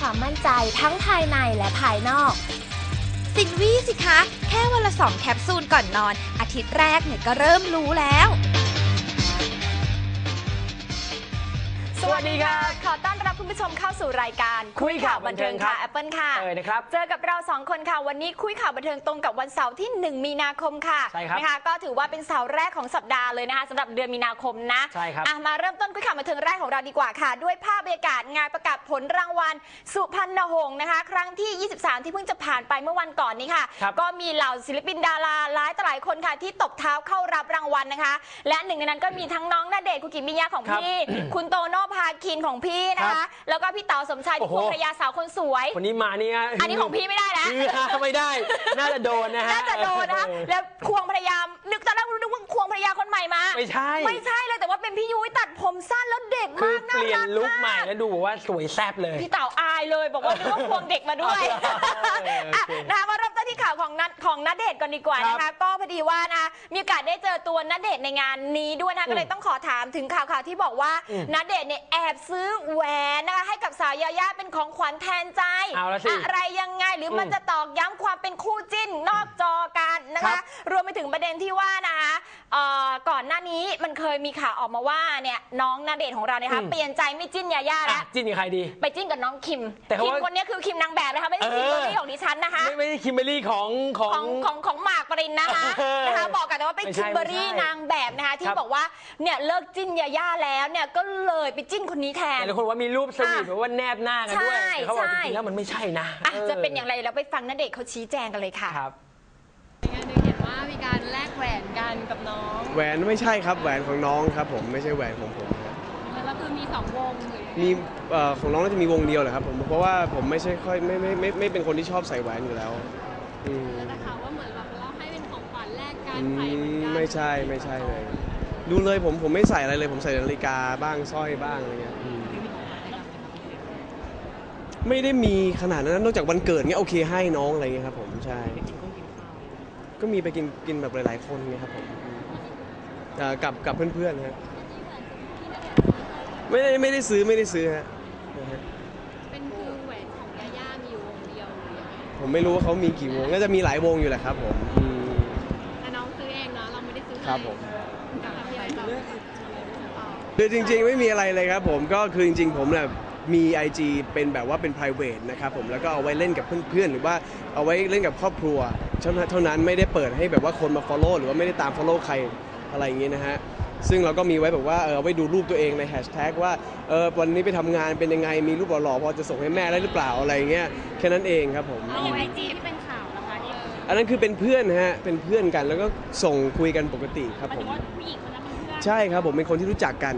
ความมั่นใจทั้งภายในและภายนอก สินวี่สิคะ แค่วันละสองแคปซูลก่อนนอน อาทิตย์แรกเนี่ยก็เริ่มรู้แล้ว สวัสดีครับ ขอต้อนรับ คุณผู้ชมเข้าสู่รายการคุยข่าวบันเทิงครับแอปเปิลค่ะเออนะครับ เจอกับเราสองคนค่ะ วันนี้คุยข่าวบันเทิงตรงกับวันเสาร์ที่ 1 มีนาคมค่ะใช่ครับนะคะก็ถือว่าเป็นเสาร์แรกของสัปดาห์เลยนะคะสำหรับเดือนมีนาคมนะใช่ครับอะมาเริ่มต้นคุยข่าวบันเทิงแรกของเราดีกว่าค่ะ ด้วยภาพบรรยากาศงานประกาศผลรางวัลสุพรรณหงส์นะคะ ครั้งที่ 23 ที่เพิ่งจะผ่านไปเมื่อวันก่อนนี้ค่ะ ครับก็มีเหล่าศิลปินดาราหลายต่อหลายคนค่ะ ที่ตบเท้าเข้ารับรางวัลนะคะ และหนึ่งในนั้นก็มีทั้งน้องณเดชน์คุกิมิยะของครับพี่ คุณโตโน่พาคินของพี่นะครัคะ บแล้วก็พี่เต๋าสมชายที่โอ้ควโหงภรรยาสาวคนสวย คนนี้มาเนี่ยอันนี้ของพี่ไม่ได้นะ คือฮาไม่ได้ น่าจะโดนนะฮะ น่าจะโดนนะคะเออแล้วควงภรรยานึกตอนแรกนึกว่าควงภรรยาคนใหม่มา ไม่ใช่ ไม่ใช่เลยแต่ ว่าเป็นพี่ยุ้ยตัดผมสั้นแล้วเด็กคือมากเปน่าลี่ยนรักลุคใหม่มากแล้วดูแบบว่าสวยแซ่บเลย พี่เต๋าอายเลยบอกว่านึกว่าควงเด็กมาด้วยโอเคอะนะคะมาเริ่มต้นที่ข่าวของนัดของนัดเดทก่อนดีกว่านะครัคะบก็พอดีว่านะมีโอกาสได้เจอตัวนัดเดทในงานนี้ด้วยนะคะก็เลยต้องขอถามถึงข่าวข่าวๆที่บอกว่าอืมนัดเดทเนี่ยแอบซื้อแหวนนะคะให้กับสาวยาย่าเป็นของขวัญแทนใจเอาละสิอะไรยังไงหรืออมมันจะ ตอกย้ำความเป็นคู่จิ้นนอกจอกันนะครัคะ บรวมไปถึงประเด็นที่ว่านะคะ เอ่อก่อนหน้านี้มันเคยมีข่าวออกมาว่าเนี่ยน้องนาเดชน์ของเราเนี่ยนะคะอืม เปลี่ยนใจไม่จิ้นยาย่าอะแล้ว จิ้นกับใครดี ไปจิ้นกับน้องคิม แต่เขาคิมว่าคนนี้คือคิมนางแบบนะคะ ไม่ใช่คิมเอคอนนี้ของดิฉันนะคะ ไม่ไม่ใช่คิมเบอรรี่ของขอของ งของของหมากปรินนะคะเออนะคะ บอกกันแต่ว่าเป็นไม่คิใช่มเบอรี่ไม่ใช่นางแบบนะคะ ที่ครับ บอกว่าเนี่ยเลิกจิ้นยาย่าแล้วเนี่ยก็เลยไปจิ้นคนนี้แทนแต่ละคนว่ามีรูปสวีทแบบว่าแนบหน้ากันด้วยใช่แต่เขาบอกใช่ จริงๆแล้วมันไม่ใช่นะอะจะเป็นอย่างไรแล้วไปฟังนเดชน์เขาชี้แจงกันเลยค่ะ ครับ งานหนึ่งเห็นว่ามีการ แลกแหวนกันกับน้องแหวนไม่ใช่ครับแหวนของน้องครับผมไม่ใช่แหวนของผมครับแล้วคือมีสองวงหรือมีเอ่อของน้องน่าจะมีวงเดียวแหละครับผมเพราะว่าผมไม่ใช่ค่อยไม่ไม่ไม่ไม่เป็นคนที่ชอบใส่แหวนอยู่แล้วอืมแต่ข่าวว่าเหมือนแบบเราให้เป็นของขวัญแลกกันอืใส่เหมือนมกันไม่ใช่ไม่ใช่เลย ดูเลยผมผมไม่ใส่อะไรเลย ผมใส่นาฬิกาบ้างสร้อยบ้างอะไรเงี้ยอืมไม่ได้มีขนาดนั้นนอกจากวันเกิดเงี้ยโอเคให้น้องอะไรเงี้ยครับผมใช่ ก็มีไปกินกินแบบหลาย ๆ คนเงี้ยครับผมอืมเอ่อกับกับเพื่อนๆฮะไม่ได้ไม่ได้ซื้อไม่ได้ซื้อฮะนะฮะเป็นคือแหวนของยาย่ามีอยู่วงเดียวหรือยังไงผมไม่รู้ว่าเขามีกี่วงน่าจะมีหลายวงอยู่แหละครับผมอืมแต่น้องซื้อเองเนาะเราไม่ได้ซื้อให้ครับผม กับพี่ไอ้ต่อ คือจริงๆ ไม่มีอะไรเลยครับผมก็คือจริง ๆ ผมเนี่ย มี IG เป็นแบบว่าเป็น private นะครับผมแล้วก็เอาไว้เล่นกับเพื่อนๆ หรือว่าเอาไว้เล่นกับครอบครัวเท่านั้นเท่านั้นไม่ได้เปิดให้แบบว่าคนมา follow หรือว่าไม่ได้ตาม follow ใครอะไรอย่างงี้นะฮะซึ่งเราก็มีไว้แบบว่าเออเอาไว้ดูรูปตัวเองในแฮชแท็กว่าเออวันนี้ไปทำงานเป็นยังไงมีรูปหล่อๆพอจะส่งให้แม่ได้หรือเปล่าอะไรอย่างเงี้ยแค่นั้นเองครับผมอย่างไอจีที่เป็นข่าวนะคะที่อันนั้นคือเป็นเพื่อนฮะ เป็นเพื่อนกันแล้วก็ส่งคุยกันปกติครับผมผู้หญิงคนนั้นเป็นเพื่อน ใช่ครับผมเป็นคนที่รู้จักกัน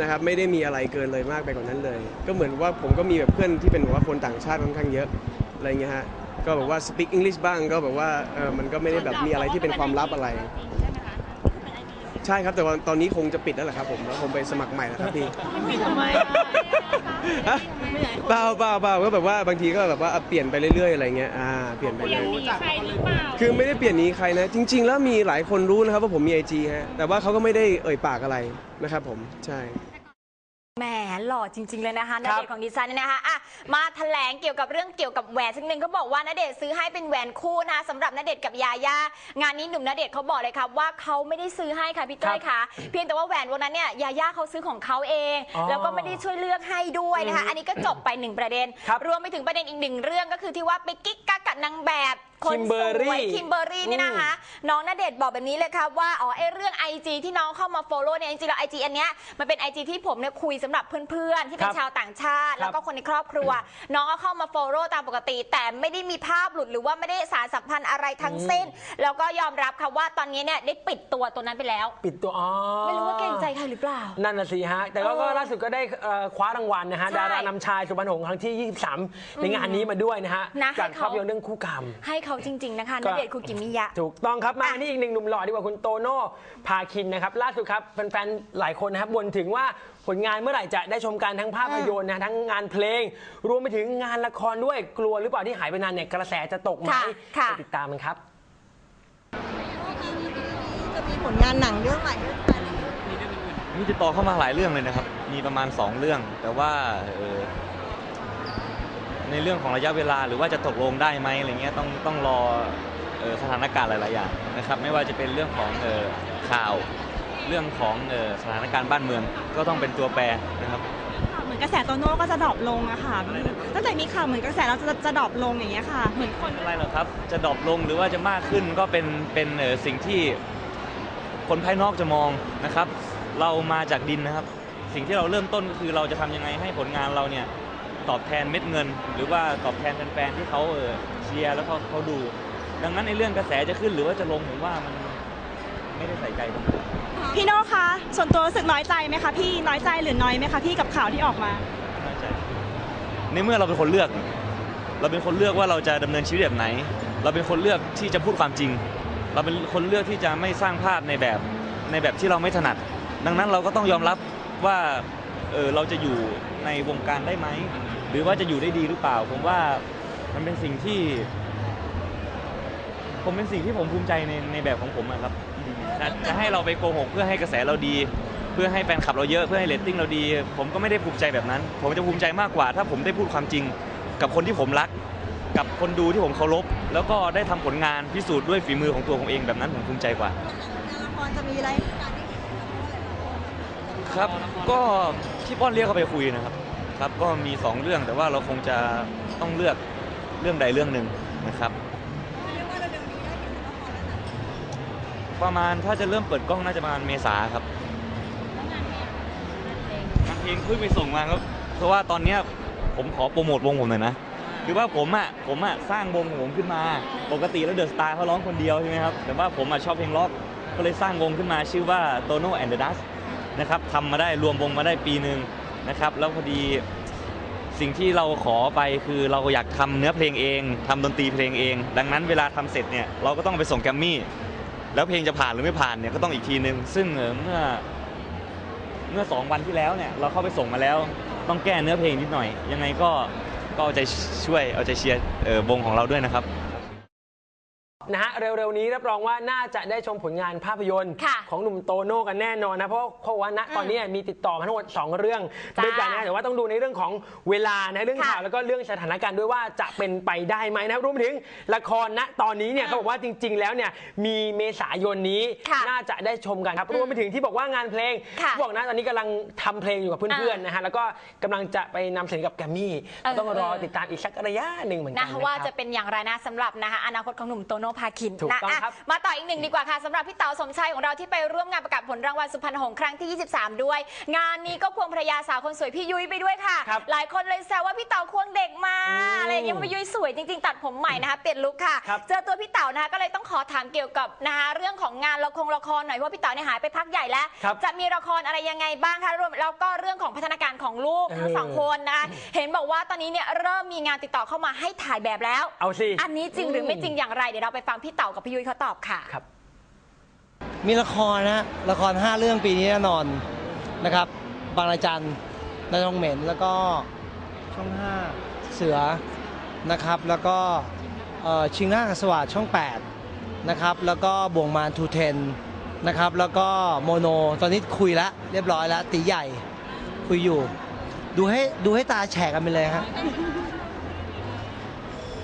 นะครับไม่ได้มีอะไรเกินเลยมากไปกว่านั้นเลย ก็เหมือนว่าผมก็มีแบบเพื่อนที่เป็นแบบว่าคนต่างชาติค่อนข้างเยอะอะไรเงี้ยฮะก็แบบว่า speak English บ้างก็แบบว่าเออมันก็ไม่ได้แบบมีอะไรที่เป็นความลับอะไร ใช่ครับแต่ว่าตอนนี้คงจะปิดแล้วแหละครับผมแล้วผมไปสมัครใหม่แล้วครับพี่ไม่ทำไมฮะเปล่าเปล่าเปล่าก็แบบว่าบางทีก็แบบว่าเปลี่ยนไปเรื่อยๆอะไรเงี้ยอ่าเปลี่ยนไปเรื่อยใครหรือเปล่าคือไม่ได้เปลี่ยนหนี้ใครนะ จริง ๆ แล้วมีหลายคนรู้นะครับว่าผมมี IG ฮะแต่ว่าเขาก็ไม่ได้เอ่ยปากอะไรนะครับผมใช่ แหมหล่อจริง ๆ เลยนะคะณครับเดชน์ของดิฉันเนี่ยนะคะอะมาแถลงเกี่ยวกับเรื่องเกี่ยวกับแหวนสักหนึ่งเขาบอกว่าณเดชน์ซื้อให้เป็นแหวนคู่นะคะสำหรับณเดชน์กับยาย่างานนี้หนุ่มณเดชน์เขาบอกเลยครับว่าเขาไม่ได้ซื้อให้ค่ะพี่เต้ยค่ะเพียงแต่ว่าแหวนวงนั้นเนี่ยยาย่าเขาซื้อของเขาเอง อ๋อแล้วก็ไม่ได้ช่วยเลือกให้ด้วยนะคะ อันนี้ก็จบไปหนึ่งประเด็น ครับรวมไปถึงประเด็นอีกหนึ่งเรื่องก็คือที่ว่าไปกิ๊กกักกับนางแบบ คนคิมเบสอร์รี่วยคิมเบอร์รี่นี่นะคะ น้องณเดชน์บอกแบบนี้เลยครับว่า อ๋อไอเรื่อง IG ที่น้องเข้ามา follow เนี่ยจริงๆแล้ว IG อันเนี้ยมันเป็น IG ที่ผมเนี่ยคุยสำหรับเพื่อนๆ ที่เป็ครันบชาวต่างชาติ แล้วก็คนในครอบครัว น้องก็เข้ามา follow ตามปกติ แต่ไม่ได้มีภาพหลุดหรือว่าไม่ได้สารสัมพันธ์อะไรทั้งสิ้น แล้วก็ยอมรับค่ะว่าตอนนี้เนี่ยได้ปิดตัวตัวนั้นไปแล้ว ปิดตัวอ๋อไม่รู้ว่าเกรงใจใครหรือเปล่า นั่นน่ะสิฮะ แต่ก็เออก็ล่าสุดก็ได้เอ่อคว้ารางวัลนะฮะ ใช่ดารานำชายสุพรรณหงส์ครั้งที่ 23 ในงานนี้มาด้วยนะฮะนะให้จากเขา ภาพยนตร์เรื่องคู่กรรม ให้เขาจริง ๆ นะคะก็ณเดชน์คุกิมิยะ ถูกต้องครับ มาอะนี่อีกหนึ่งหนุ่มหล่อดีกว่าคุณโตโน่พาคินนะครับ ล่าสุดครับแฟนๆหลายคนนะครับบ่นถึงว่าผลงานเมื่อไหร่จะได้ชมกันทั้งภาพยนตร์นะทั้งงานเพลง รวมไปถึงงานละครด้วยกลัวหรือเปล่าที่หายไปนานเนี่ยกระแสจะตกไหมค่ะค่ะ ไปติดตามมันครับ จะมีผลงานหนังเรื่องใหม่เรื่องอะไรมมีติดต่อเข้ามาหลายเรื่องเลยนะครับ มีประมาณ 2 เรื่อง แต่ว่าเอ่อ ในเรื่องของระยะเวลาหรือว่าจะตกลงได้ไหมอะไรเงี้ยต้องต้องรอเอ่อสถานการณ์หลาย ๆ อย่างนะครับ ไม่ว่าจะเป็นเรื่องของเอ่อข่าวเรื่องของเอ่อสถานการณ์บ้านเมืองก็ต้องเป็นตัวแปรนะครับ เหมือนกระแสโตโน่ก็จะดรอปลงอะค่ะตั้งแต่มีข่าวเหมือนกระแสเราจะจะดรอปลงอย่างเงี้ยค่ะ เหมือนคนอะไรหรอกครับ จะดรอปลงหรือว่าจะมากขึ้นก็เป็นเป็นเอ่อสิ่งที่คนภายนอกจะมองนะครับ เรามาจากดินนะครับ สิ่งที่เราเริ่มต้นก็คือเราจะทำยังไงให้ผลงานเราเนี่ย ตอบแทนเม็ดเงิน หรือว่าตอบแทนแฟนๆที่เขาเออเชียร์แล้วก็เขาดู ดังนั้นในเรื่องกระแสจะขึ้นหรือว่าจะลงผมว่ามันไม่ได้ใส่ใจตรงนั้นพี่โน่คะ ส่วนตัวรู้สึกน้อยใจไหมคะพี่น้อยใจหรือน้อยไหมคะพี่กับข่าวที่ออกมาน้อยใจในเมื่อเราเป็นคนเลือก เราเป็นคนเลือกว่าเราจะดำเนินชีวิตแบบไหน เราเป็นคนเลือกที่จะพูดความจริง เราเป็นคนเลือกที่จะไม่สร้างภาพในแบบในแบบที่เราไม่ถนัด ดังนั้นเราก็ต้องยอมรับว่าเออเราจะอยู่ในวงการได้ไหม หรือว่าจะอยู่ได้ดีหรือเปล่า ผมว่ามันเป็นสิ่งที่ ผมเป็นสิ่งที่ผมภูมิใจในในแบบของผมอะครับจะจะให้เราไปโกหกเพื่อให้กระแสเราดี เพื่อให้แฟนคลับเราเยอะเพื่อให้เรตติ้งเราดี ผมก็ไม่ได้ภูมิใจแบบนั้น ผมจะภูมิใจมากกว่า ถ้าผมได้พูดความจริง กับคนที่ผมรัก กับคนดูที่ผมเคารพแล้วก็ได้ทำผลงานพิสูจน์ด้วยฝีมือของตัวผมเองแบบนั้นผมภูมิใจกว่าละครจะมีอะไรครับ ก็ที่ป้อนเรียกเขาไปคุยนะครับ ครับก็มีสองเรื่องแต่ว่าเราคงจะต้องเลือกเรื่องใดเรื่องหนึ่งนะครับประมาณถ้าจะเริ่มเปิดกล้องน่าจะประมาณเมษาครับงานเพลงเพิ่งไปส่งมาครับ เพราะว่าตอนเนี้ยผมขอโปรโมทวงผมหน่อยนะ คือว่าผมอะผมอะสร้างวงของผมขึ้นมา ปกติแล้วเดอะสตาร์เขาร้องคนเดียวใช่ไหมครับ แต่ว่าผมอะชอบเพลงร็อกก็เลยสร้างวงขึ้นมาชื่อว่า Tono and the Dust นะครับทำมาได้รวมวงมาได้ปีหนึ่ง นะครับ แล้วพอดีสิ่งที่เราขอไปคือเราอยากทำเนื้อเพลงเองทำดนตรีเพลงเอง ดังนั้นเวลาทำเสร็จเนี่ยเราก็ต้องไปส่งแกรมมี่ แล้วเพลงจะผ่านหรือไม่ผ่านเนี่ยก็ต้องอีกทีนึง ซึ่งเอ่อเมื่อเมื่อสองวันที่แล้วเนี่ยเราเข้าไปส่งมาแล้วต้องแก้เนื้อเพลงนิดหน่อย ยังไงก็ก็เอาใจช่วยเอาใจเชียร์เอ่อวงของเราด้วยนะครับ นะฮะเร็วๆนี้รับรองว่าน่าจะได้ชมผลงานภาพยนตร์ ค่ะของหนุ่มโตโน่กันแน่นอนนะเพราะเพราะว่าณตอนนี้มีติดต่อมาทั้งหมด2 เรื่องจ้าด้วยกันนะแต่ว่าต้องดูในเรื่องของเวลานะเรื่องค่ะข่าวแล้วก็เรื่องสถานการณ์ด้วยว่าจะเป็นไปได้ไหมนะครับรวมไปถึงละครณตอนนี้เนี่ยเขาบอกว่าจริง ๆ แล้วเนี่ยมีเมษายนนี้ค่ะน่าจะได้ชมกันครับรวมไปถึงที่บอกว่างานเพลงค่ะที่บอกนะตอนนี้กำลังทำเพลงอยู่กับเพื่อนๆนะฮะแล้วก็กำลังจะไปนำเสนอกับแกรมมี่เออ ต้องรอติดตามอีกสักระยะหนึ่งเหมือนกันะนคะนะว่าคจะรับเป็นอย่างไรนะสำหรับนะคะอนาคตของหนุ่มโตโน่พาคินถูกนะต้องอะครับ มาต่ออีกหนึ่งดีกว่าค่ะสำหรับพี่เต๋าสมชัยของเราที่ไปร่วมงานประกาศผลรางวัลสุพรรณหงส์ครั้งที่ 23 ด้วย งานนี้ก็ควงภรรยาสาวคนสวยพี่ยุ้ยไปด้วยค่ะ ครับหลายคนเลยแซวว่าพี่เต๋าควงเด็กมาอืมอะไรอย่างเงี้ยเพราะพี่ยุ้ยสวยจริงๆ ตัดผมใหม่นะคะเปลี่ยนลุคค่ะ ครับ เจอตัวพี่เต๋านะคะก็เลยต้องขอถามเกี่ยวกับนะคะเรื่องของงานละครละครหน่อยเพราะว่าพี่เต๋าเนี่ยหายไปพักใหญ่แล้ว ครับ จะมีละครอะไรยังไงบ้างคะรวมแล้วก็เรื่องของพัฒนาการ ของลูกทั้งสองคนนะคะเห็นบอกว่าตอนนี้เนี่ยเริ่มมีงานติดต่อเข้ามาให้ถ่ายแบบแล้ว เอาสิ อันนี้จริงหรือไม่จริงอย่างไร เดี๋ยวเราไปฟังพี่เต่ากับพี่ยุ้ยเขาตอบค่ะ ครับ มีละครนะฮะละคร 5 เรื่องปีนี้แน่นอนนะครับ บางระจันนายทองเหม็นแล้วก็ช่อง 5 เสือนะครับ แล้วก็เอ่อชิงหน้าสวัสดช่อง 8 นะครับ แล้วก็บ่วงมารทูเทนนะครับ แล้วก็โมโน ตอนนี้คุยแล้วเรียบร้อยแล้วตีใหญ่ คุยอยู่ ดูให้ดูให้ตาแฉกกันไปเลยฮะ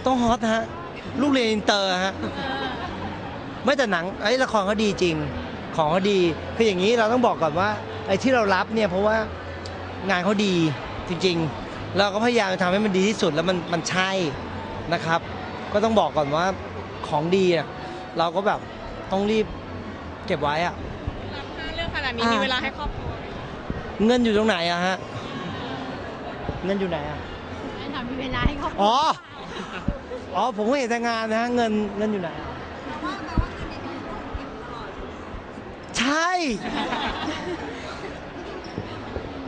ต้องฮอตฮะลูกเรียนอินเตอร์ฮะไม่แต่หนังไอ้ละครเขาดีจริง ของเขาดีคืออย่างนี้เราต้องบอกก่อนว่าไอ้ที่เรารับเนี่ยเพราะว่างานเขาดีจริง ๆ เราก็พยายามทำให้มันดีที่สุดแล้วมันมันใช่นะครับ ก็ต้องบอกก่อนว่าของดีอะเราก็แบบต้องรีบเก็บไว้อะรับห้าเรื่องขนาดนี้มีเวลาให้ครอบครัว เงินอยู่ตรงไหนอะฮะ เงินอยู่ไหนอะไม่ทำมีเวลาให้ครอบครัวอ๋อ อ๋อ ผมก็เห็นแต่งานนะฮะ เงินเงินอยู่ไหนอะใช่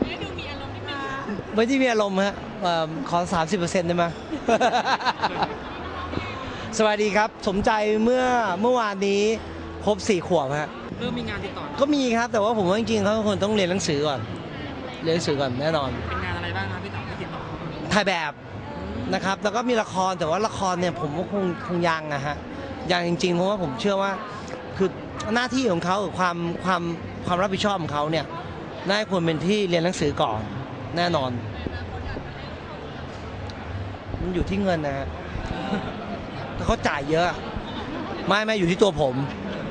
ไม่ดูมีอารมณ์นิดนึงไม่ที่มีอารมณ์ฮะเอิ่มขอ 30%ได้ไหม สวัสดีครับ สมใจเมื่อเมื่อวานนี้ครบ 4 ขวบฮะ เริ่มมีงานติดต่อ ก็มีครับ แต่ว่าผมว่าจริงๆเขาควรต้องเรียนหนังสือก่อน เรียนหนังสือก่อนแน่นอน เป็นงานอะไรบ้างครับพี่เต๋าที่ติดต่อถ่ายแบบนะครับ แล้วก็มีละครแต่ว่าละครเนี่ยผมก็คงคงยังนะฮะยังจริงๆเพราะว่าผมเชื่อว่าคือหน้าที่ของเขากับความความความรับผิดชอบของเขาเนี่ยน่าควรเป็นที่เรียนหนังสือก่อนแน่นอน มันอยู่ที่เงินนะฮะถ้าเขาจ่ายเยอะ ไม่ไม่อยู่ที่ตัวผม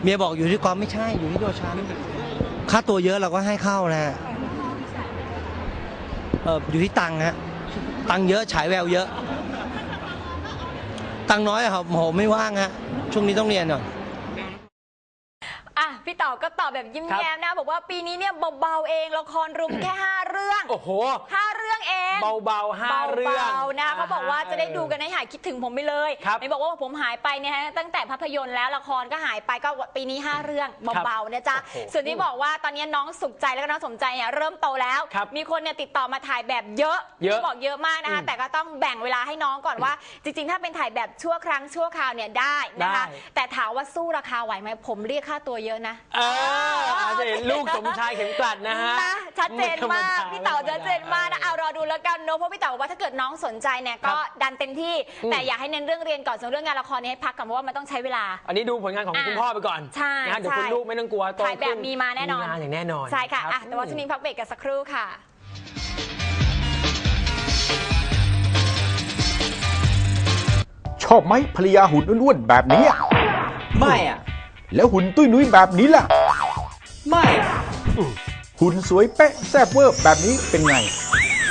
เมียบอกอยู่ที่ความไม่ใช่อยู่ที่ตัวฉันค่าตัวเยอะเราก็ให้เข้านะฮะเอออยู่ที่ตังค์ฮะตังค์เยอะฉายแววเยอะ ตังค์น้อยอะครับผมไม่ว่างฮะช่วงนี้ต้องเรียนหน่อย อะพี่ต่อก็ตอบแบบยิ้มครับ แย้มนะ บอกว่าปีนี้เนี่ยเบาๆเองละครรุมแค่ 5 เรื่องโอ้โหห้าเรื่อง เองเบาๆห้าเรื่องเบาๆนะเขาบอกว่าจะได้ดูกันให้หายคิดถึงผมไปเลยครับไม่บอกว่าผมหายไปเนี่ยฮะตั้งแต่ภาพยนตร์แล้วละครก็หายไปก็ปีนี้5เรื่องเบาๆนะจ๊ะโอ้โหส่วนที่บอกว่าตอนนี้น้องสุขใจแล้วก็น้องสมใจเนี่ยเริ่มโตแล้ว ครับมีคนเนี่ยติดต่อมาถ่ายแบบเยอะเยอะต้องบอกเยอะมากนะคะอืมแต่ก็ต้องแบ่งเวลาให้น้องก่อนว่า จริง ๆ ถ้าเป็นถ่ายแบบชั่วครั้งชั่วคราวเนี่ยได้นะคะ ได้ แต่ถามว่าสู้ราคาไหวไหมผมเรียกค่าตัวเยอะนะ เอออาจจะเห็นลูกสมชายเข็มกลัดนะฮะ นะชัดเจนมากไธรรดพี่เต๋อชัดเจนมากนะเอารอดูแล้วกันเนอะเพราะพี่เต๋อบอกว่าถ้าเกิดน้องสนใจเนี่ยก็ดันเต็มที่ อืม แต่อย่าให้เน้นเรื่องเรียนก่อนส่วนเรื่องงานละครเนี่ยให้พักก่อนเพราะว่ามันต้องใช้เวลา อันนี้ดูผลงานของอะคุณพ่อไปก่อนใช่นะฮะเดี๋ยวใช่คุณลูกไม่ต้องกลัวโตถ่ายแบบขึ้นมีมาแน่นอน งานอย่างแน่นอนใช่ค่ะรับ อะแต่ว่าช่วงนี้พักเบรกกันสักครู่ค่ะ ชอบไหมภรรยาหุ่นอ้วนๆแบบนี้อะไม่อะ แล้วหุ่นตุ้ยนุ้ยแบบนี้ล่ะ ไม่ หุ่นสวยเป๊ะแซ่บเวอร์แบบนี้เป็นไง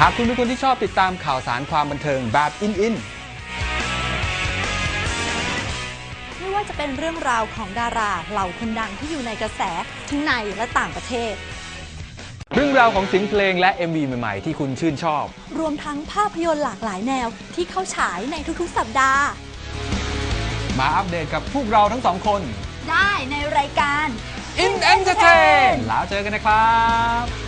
หากคุณเป็นคนที่ชอบติดตามข่าวสารความบันเทิงแบบอินอินไม่ว่าจะเป็นเรื่องราวของดาราเหล่าคนดังที่อยู่ในกระแสทั้งในและต่างประเทศ เรื่องราวของเสียงเพลงและ MV ใหม่ ๆ ที่คุณชื่นชอบ รวมทั้งภาพยนตร์หลากหลายแนวที่เข้าฉายในทุกๆ สัปดาห์ มาอัปเดตกับพวกเราทั้งสองคน ได้ในรายการ In Entertain แล้วเจอกันนะครับ